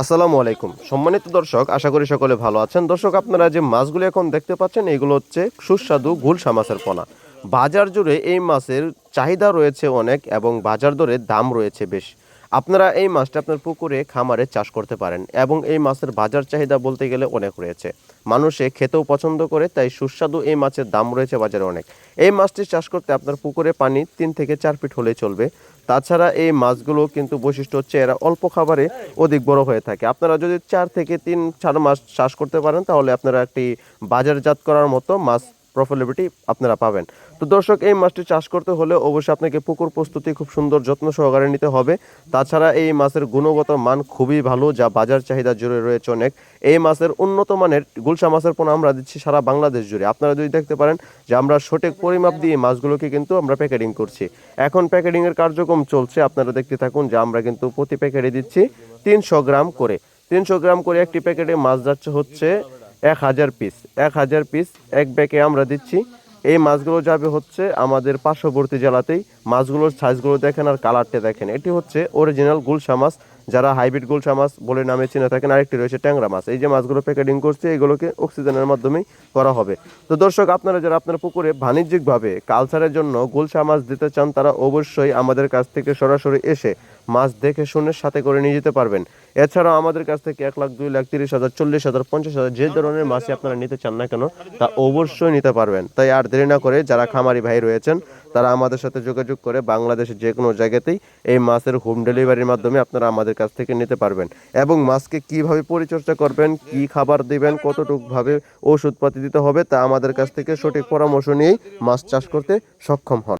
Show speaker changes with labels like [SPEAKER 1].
[SPEAKER 1] আসসালামু আলাইকুম। সম্মানিত দর্শক, আশা করি সকলে ভালো আছেন। দর্শক, আপনারা যে মাছগুলো এখন দেখতে পাচ্ছেন, এগুলো হচ্ছে সুস্বাদু গুলশা মাছের পোনা। বাজার জুড়ে এই মাছের চাহিদা রয়েছে অনেক এবং বাজার দরে দাম রয়েছে বেশ। আপনারা এই মাছটা আপনার পুকুরে, খামারে চাষ করতে পারেন এবং এই মাছের বাজার চাহিদা বলতে গেলে অনেক রয়েছে। মানুষে খেতেও পছন্দ করে, তাই সুস্বাদু এই মাছের দাম রয়েছে বাজারে অনেক। এই মাছটি চাষ করতে আপনার পুকুরে পানি তিন থেকে চার ফিট হলেই চলবে। তাছাড়া এই মাছগুলো কিন্তু বৈশিষ্ট্য হচ্ছে এরা অল্প খাবারে অধিক বড় হয়ে থাকে। আপনারা যদি চার থেকে তিন, চার মাস চাষ করতে পারেন, তাহলে আপনারা একটি বাজারজাত করার মতো মাছ প্রফিটেবিলিটি আপনারা পাবেন। তো দর্শক, এই মাছটি চাষ করতে হলে অবশ্যই আপনাকে পুকুর প্রস্তুতি খুব সুন্দর যত্ন সহকারে নিতে হবে। তাছাড়া এই মাছের গুণগত মান খুবই ভালো, যা বাজার চাহিদা জুড়ে রয়েছে অনেক। এই মাছের উন্নত মানের গুলশা মাছের পোনা আমরা দিচ্ছি সারা বাংলাদেশ জুড়ে। আপনারা যদি দেখতে পারেন যে আমরা সঠিক পরিমাপ দিয়ে মাছগুলোকে কিন্তু আমরা প্যাকেটিং করছি। এখন প্যাকেটিং এর কার্যক্রম চলছে, আপনারা দেখতে থাকুন যে আমরা কিন্তু প্রতি প্যাকেটে দিচ্ছি তিনশো গ্রাম করে। তিনশো গ্রাম করে একটি প্যাকেটে মাছ যাচ্ছে হচ্ছে এক হাজার পিস এক হাজার পিস এক ব্যাগে আমরা দিচ্ছি। এই মাছগুলো যাবে হচ্ছে আমাদের পার্শ্ববর্তী জেলাতেই। মাছগুলোর সাইজগুলো দেখেন আর কালারটা দেখেন। এটি হচ্ছে অরিজিনাল গুলশা মাছ। যারা হাইব্রিড গুলশা মাছ বলে নামে চিনে থাকেন, আরেকটি রয়েছে ট্যাংরা মাছ। এই যে মাছগুলো প্যাকেটিং করছে, এগুলোকে অক্সিজেনের মাধ্যমেই করা হবে। তো দর্শক, আপনারা যারা আপনার পুকুরে বাণিজ্যিকভাবে কালচারের জন্য গুলশা মাছ দিতে চান, তারা অবশ্যই আমাদের কাছ থেকে সরাসরি এসে মাছ দেখে শুনে সাথে করে নিয়ে যেতে পারবেন। এছাড়াও আমাদের কাছ থেকে এক লাখ, দুই লাখ, তিরিশ হাজার, চল্লিশ হাজার, পঞ্চাশ হাজার যে ধরনের মাছই আপনারা নিতে চান না কেন, তা অবশ্যই নিতে পারবেন। তাই আর দেরি না করে যারা খামারি ভাই রয়েছেন, তারা আমাদের সাথে যোগাযোগ করে বাংলাদেশের যে কোনো জায়গাতেই এই মাছের হোম ডেলিভারির মাধ্যমে আপনারা আমাদের কাছ থেকে নিতে পারবেন। এবং মাছকে কীভাবে পরিচর্যা করবেন, কি খাবার দিবেন, কতটুকুভাবে ওষুধপাতি দিতে হবে, তা আমাদের কাছ থেকে সঠিক পরামর্শ নিয়েই মাছ চাষ করতে সক্ষম হন।